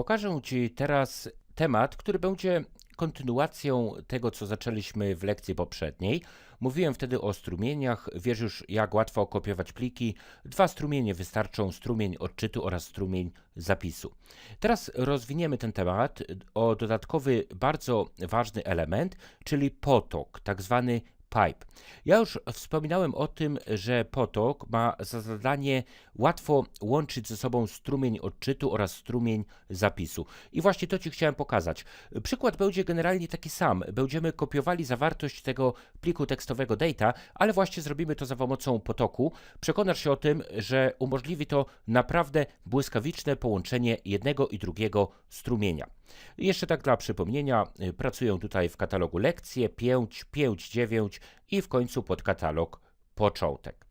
Pokażę Ci teraz temat, który będzie kontynuacją tego, co zaczęliśmy w lekcji poprzedniej. Mówiłem wtedy o strumieniach. Wiesz już, jak łatwo kopiować pliki. Dwa strumienie wystarczą: strumień odczytu oraz strumień zapisu. Teraz rozwiniemy ten temat o dodatkowy, bardzo ważny element, czyli potok, tak zwany pipe. Ja już wspominałem o tym, że potok ma za zadanie łatwo łączyć ze sobą strumień odczytu oraz strumień zapisu. I właśnie to Ci chciałem pokazać. Przykład będzie generalnie taki sam. Będziemy kopiowali zawartość tego pliku tekstowego data, ale właśnie zrobimy to za pomocą potoku. Przekonasz się o tym, że umożliwi to naprawdę błyskawiczne połączenie jednego i drugiego strumienia. Jeszcze tak dla przypomnienia, y, pracują tutaj w katalogu lekcje 5, 5, 9 i w końcu podkatalog początek.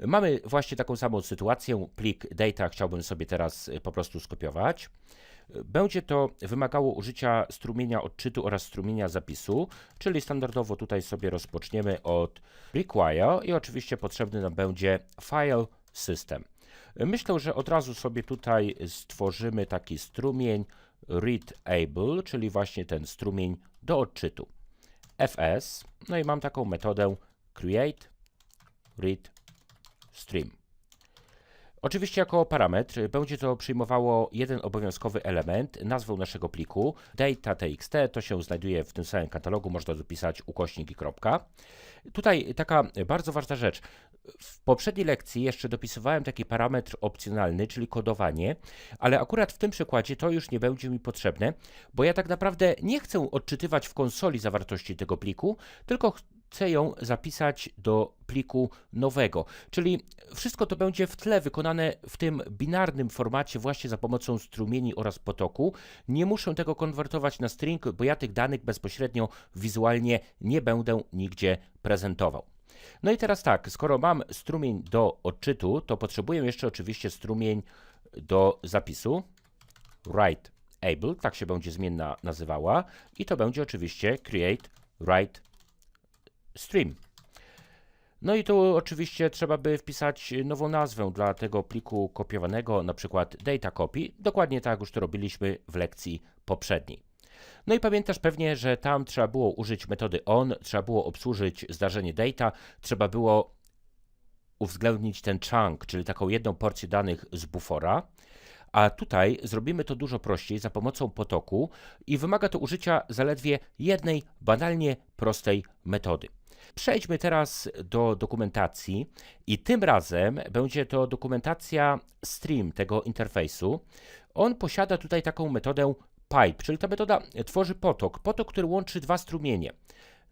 Mamy właśnie taką samą sytuację. Plik data chciałbym sobie teraz y, po prostu skopiować. Będzie to wymagało użycia strumienia odczytu oraz strumienia zapisu, czyli standardowo tutaj sobie rozpoczniemy od require i oczywiście potrzebny nam będzie file system. Myślę, że od razu sobie tutaj stworzymy taki strumień readable, czyli właśnie ten strumień do odczytu. fs, no i mam taką metodę create read stream. Oczywiście jako parametr będzie to przyjmowało jeden obowiązkowy element, nazwę naszego pliku, data.txt, to się znajduje w tym samym katalogu, można dopisać ukośnik i kropka. Tutaj taka bardzo ważna rzecz. W poprzedniej lekcji jeszcze dopisywałem taki parametr opcjonalny, czyli kodowanie, ale akurat w tym przykładzie to już nie będzie mi potrzebne, bo ja tak naprawdę nie chcę odczytywać w konsoli zawartości tego pliku, tylko chcę ją zapisać do pliku nowego. Czyli wszystko to będzie w tle wykonane w tym binarnym formacie właśnie za pomocą strumieni oraz potoku. Nie muszę tego konwertować na string, bo ja tych danych bezpośrednio wizualnie nie będę nigdzie prezentował. No i teraz tak, skoro mam strumień do odczytu, to potrzebuję jeszcze oczywiście strumień do zapisu. Write able, tak się będzie zmienna nazywała. I to będzie oczywiście create write stream. No i tu oczywiście trzeba by wpisać nową nazwę dla tego pliku kopiowanego, na przykład data copy, dokładnie tak już to robiliśmy w lekcji poprzedniej. No i pamiętasz pewnie, że tam trzeba było użyć metody on, trzeba było obsłużyć zdarzenie data, trzeba było uwzględnić ten chunk, czyli taką jedną porcję danych z bufora. A tutaj zrobimy to dużo prościej za pomocą potoku i wymaga to użycia zaledwie jednej banalnie prostej metody. Przejdźmy teraz do dokumentacji i tym razem będzie to dokumentacja stream tego interfejsu. On posiada tutaj taką metodę pipe, czyli ta metoda tworzy potok, potok, który łączy dwa strumienie.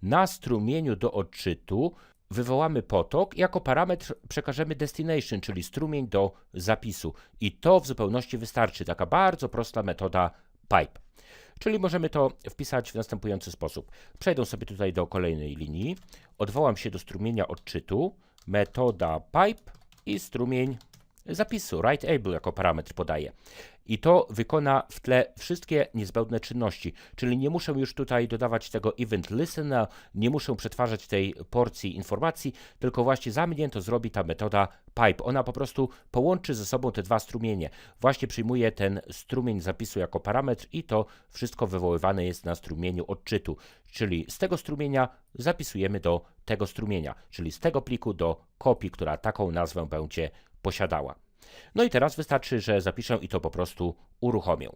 Na strumieniu do odczytu wywołamy potok jako parametr przekażemy destination, czyli strumień do zapisu. I to w zupełności wystarczy. Taka bardzo prosta metoda pipe. Czyli możemy to wpisać w następujący sposób. Przejdę sobie tutaj do kolejnej linii, odwołam się do strumienia odczytu, metoda pipe i strumień zapisu, writeable jako parametr podaję. I to wykona w tle wszystkie niezbędne czynności, czyli nie muszę już tutaj dodawać tego event listener, nie muszę przetwarzać tej porcji informacji, tylko właśnie za mnie to zrobi ta metoda pipe. Ona po prostu połączy ze sobą te dwa strumienie. Właśnie przyjmuje ten strumień zapisu jako parametr i to wszystko wywoływane jest na strumieniu odczytu, czyli z tego strumienia zapisujemy do tego strumienia, czyli z tego pliku do kopii, która taką nazwę będzie posiadała. No i teraz wystarczy, że zapiszę i to po prostu uruchomię.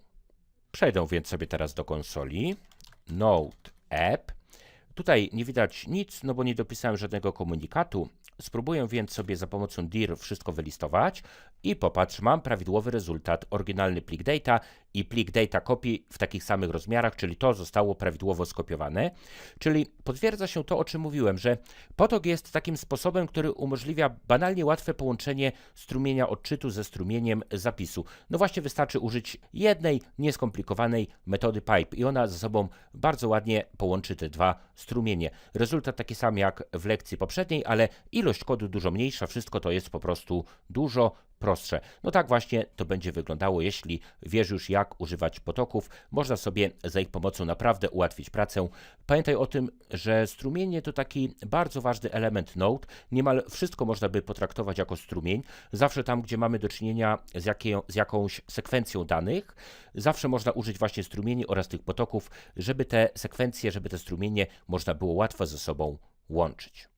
Przejdę więc sobie teraz do konsoli. Node App. Tutaj nie widać nic, no bo nie dopisałem żadnego komunikatu. Spróbuję więc sobie za pomocą dir wszystko wylistować i popatrz, mam prawidłowy rezultat, oryginalny plik data i plik data copy w takich samych rozmiarach, czyli to zostało prawidłowo skopiowane. Czyli potwierdza się to, o czym mówiłem, że potok jest takim sposobem, który umożliwia banalnie łatwe połączenie strumienia odczytu ze strumieniem zapisu. No właśnie wystarczy użyć jednej nieskomplikowanej metody pipe i ona ze sobą bardzo ładnie połączy te dwa strumienie. Rezultat taki sam jak w lekcji poprzedniej, ale ilość kodu dużo mniejsza, wszystko to jest po prostu dużo prostsze. No tak właśnie to będzie wyglądało, jeśli wiesz już jak używać potoków. Można sobie za ich pomocą naprawdę ułatwić pracę. Pamiętaj o tym, że strumienie to taki bardzo ważny element Node. Niemal wszystko można by potraktować jako strumień. Zawsze tam, gdzie mamy do czynienia z, jakie, z jakąś sekwencją danych, zawsze można użyć właśnie strumieni oraz tych potoków, żeby te sekwencje, żeby te strumienie można było łatwo ze sobą łączyć.